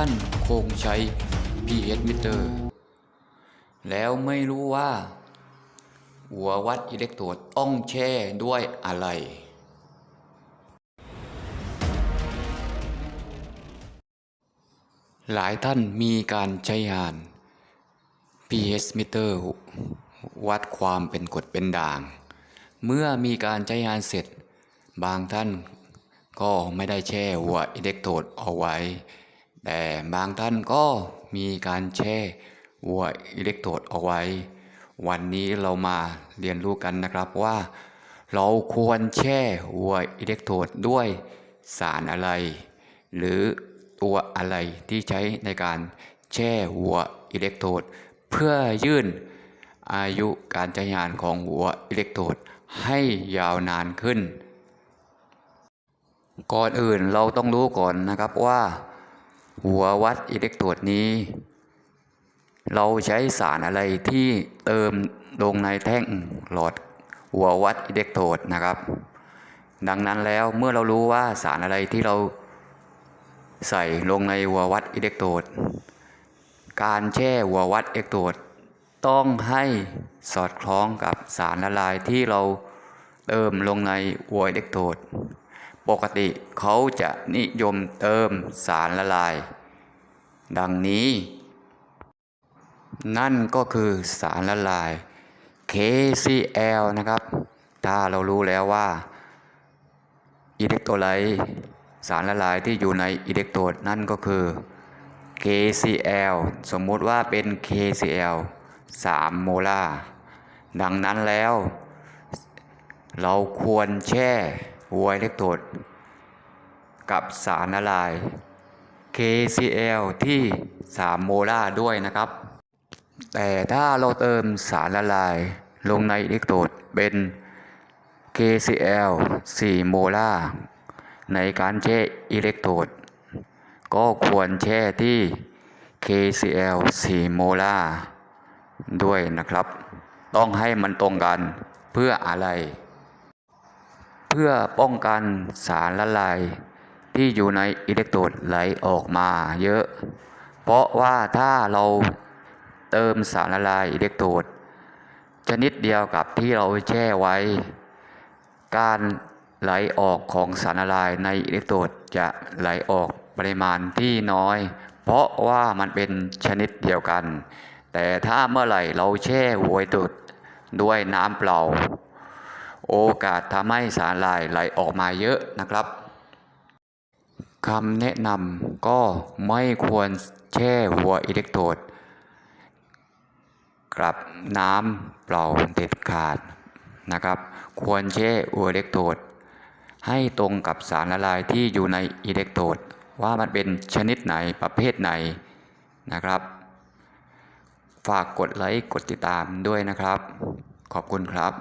ท่านคงใช้ pH meter แล้วไม่รู้ว่า หัววัดอิเล็กโทรดต้องแช่ด้วยอะไร หลายท่านมีการใช้งาน pH meter วัดความเป็นกรดเป็นด่าง เมื่อมีการใช้งานเสร็จ บางท่านก็ไม่ได้แช่หัวอิเล็กโทรดเอาไว้ แต่บางท่านก็มีการแช่หัวอิเล็กโทรดเอาไว้ วันนี้เรามาเรียนรู้กันนะครับว่า เราควรแช่หัวอิเล็กโทรดด้วยสารอะไร หรือตัวอะไรที่ใช้ในการแช่หัวอิเล็กโทรดเพื่อยื่นอายุการใช้งานของหัวอิเล็กโทรดให้ยาวนานขึ้น ก่อนอื่นเราต้องรู้ก่อนนะครับว่า หัววัดอิเล็กโทรดนี้ เราใช้สารอะไรที่เติมลงในแท่งหลอดหัววัดอิเล็กโทรดนะครับ ดังนั้นแล้วเมื่อเรารู้ว่าสารอะไรที่เราใส่ลงในหัววัดอิเล็กโทรด การแช่หัววัดอิเล็กโทรดต้องให้สอดคล้องกับสารละลายที่เราเติมลงในหัวอิเล็กโทรด ปกติเขาจะนิยมเติมสารละลาย ดังนี้นั่นก็คือสารละลาย KCl นะครับ ถ้าเรารู้แล้วว่าอิเล็กโทรไลต์สารละลายที่อยู่ในอิเล็กโทรดนั่นก็คือ KCl สมมุติว่าเป็น KCl 3 โมลาร์ดังนั้นแล้ว เราควรแช่ หัวอิเล็กโทรดกับสารละลาย KCl ที่ 3 โมลาร์ด้วยนะครับ แต่ถ้าเราเติมสารละลายลงในอิเล็กโทรดเป็น KCl 4 โมลาร์ในการแช่อิเล็กโทรดก็ควรแช่ที่ KCl 4 โมลาร์ด้วยนะครับ ต้องให้มันตรงกันเพื่ออะไร พื่อป้องกันสารละลายที่อยู่ในอิเล็กโทรดไหลออกมาเยอะ เพราะว่าถ้าเราเติมสารละลายอิเล็กโทรดชนิดเดียวกับที่เราแช่ไว้ การไหลออกของสารละลายในอิเล็กโทรดจะไหลออกปริมาณที่น้อย เพราะว่ามันเป็นชนิดเดียวกัน แต่ถ้าเมื่อไหร่เราแช่หัวอิเล็กโทรดด้วยน้ำเปล่า โอกาสทำให้สารลายไหลออกมาเยอะนะครับคำแนะนำก็ไม่ควรแช่หัวอิเล็กโทรดกับน้ำเปล่าเด็ดขาดนะครับ ควรแช่หัวอิเล็กโทรดให้ตรงกับสารละลายที่อยู่ในอิเล็กโทรดว่ามันเป็นชนิดไหนประเภทไหนนะครับ ฝากกดไลค์กดติดตามด้วยนะครับ ขอบคุณครับ